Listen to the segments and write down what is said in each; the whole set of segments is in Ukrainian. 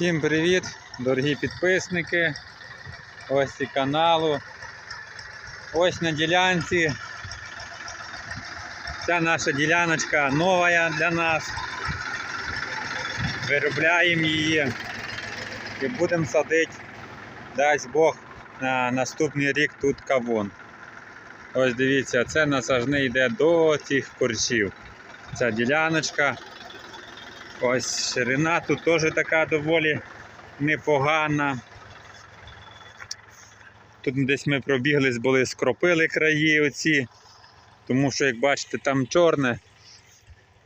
Всім привіт, дорогі підписники. Ось і каналу. Ось на ділянці. Ця наша діляночка нова для нас. Виробляємо її і будемо садити, дасть Бог, на наступний рік тут кавун. Ось дивіться, це насажний йде до цих корчів. Ця діляночка. Ось ширина тут теж така доволі непогана. Тут десь ми пробіглись, були скропили краї оці, тому що, як бачите, там чорне,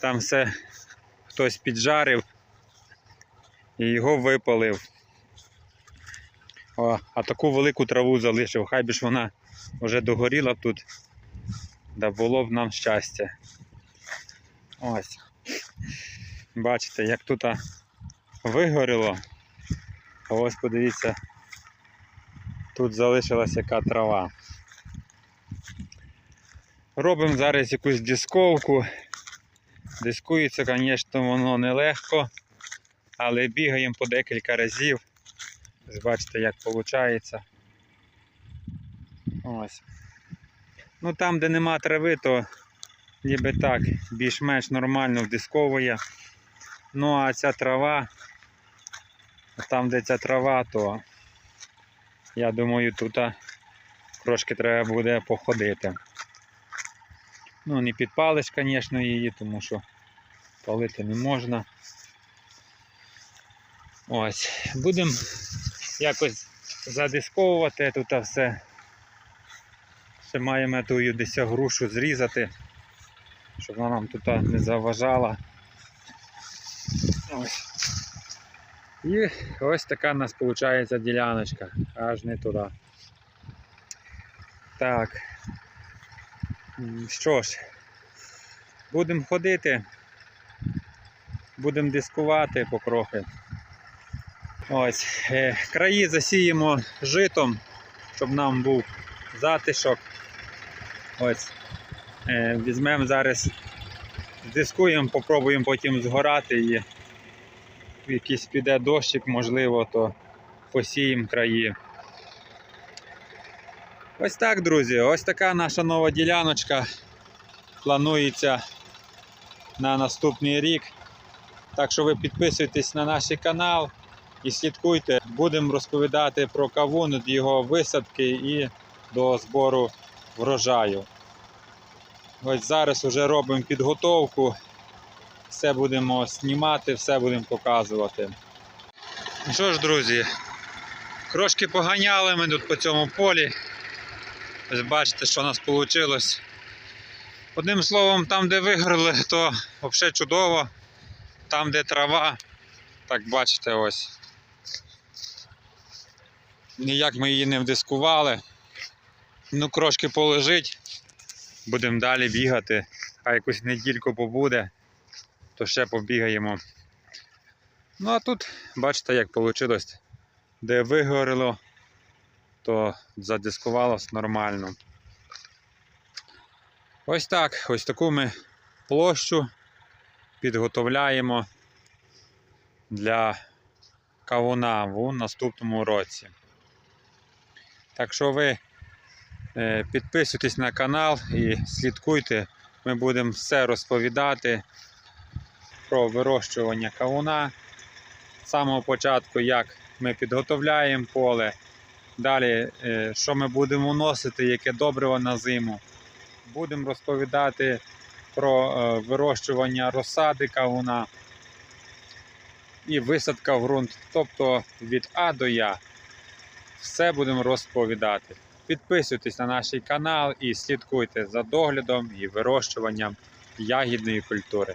там все хтось піджарив і його випалив. О, а таку велику траву залишив, хай би ж вона вже догоріла тут, да було б нам щастя. Ось. Бачите, як тут вигоріло. Ось подивіться, тут залишилась яка трава. Робимо зараз якусь дисковку. Дискується, звісно, воно нелегко, але бігаємо по декілька разів. Бачите, як виходить. Ну там, де нема трави, то ніби так, більш-менш нормально вдисковує. Ну а ця трава, там де ця трава, то я думаю тут трошки треба буде походити. Ну не підпалиш, звісно, її, тому що палити не можна. Ось, будемо якось задисковувати тут все. Ще маємо ту десь грушу зрізати, щоб вона нам тут не заважала. Ось. І ось така у нас виходить діляночка, аж не туди. Так. Що ж, будемо ходити, будемо дискувати покрохи. Ось, е, краї засіємо житом, щоб нам був затишок. Ось. Е, візьмемо зараз, дискуємо, попробуємо потім згорати і якийсь піде дощик, можливо, то посіємо краї. Ось так, друзі, ось така наша нова діляночка. Планується на наступний рік. Так що ви підписуйтесь на наш канал і слідкуйте. Будемо розповідати про кавун його висадки і до збору врожаю. Ось зараз вже робимо підготовку. Все будемо знімати, все будемо показувати. Ну що ж, друзі, трошки поганяли ми тут по цьому полі. Ось бачите, що у нас вийшло. Одним словом, там, де вигорли, то взагалі чудово. Там, де трава, так бачите, ось. Ніяк ми її не вдискували. Ну, трошки полежить. Будемо далі бігати, а якусь недільку побуде то ще побігаємо. Ну а тут, бачите, як вийшло, де вигоріло, то задискувалось нормально. Ось так, ось таку ми площу підготовляємо для кавуна в наступному році. Так що ви е, підписуйтесь на канал і слідкуйте, ми будемо все розповідати про вирощування кавуна. З самого початку, як ми підготовляємо поле. Далі, е, що ми будемо вносити, яке добриво на зиму. Будемо розповідати про е, вирощування розсади кавуна і висадка в ґрунт. Тобто від А до Я. Все будемо розповідати. Підписуйтесь на наш канал і слідкуйте за доглядом і вирощуванням ягідної культури.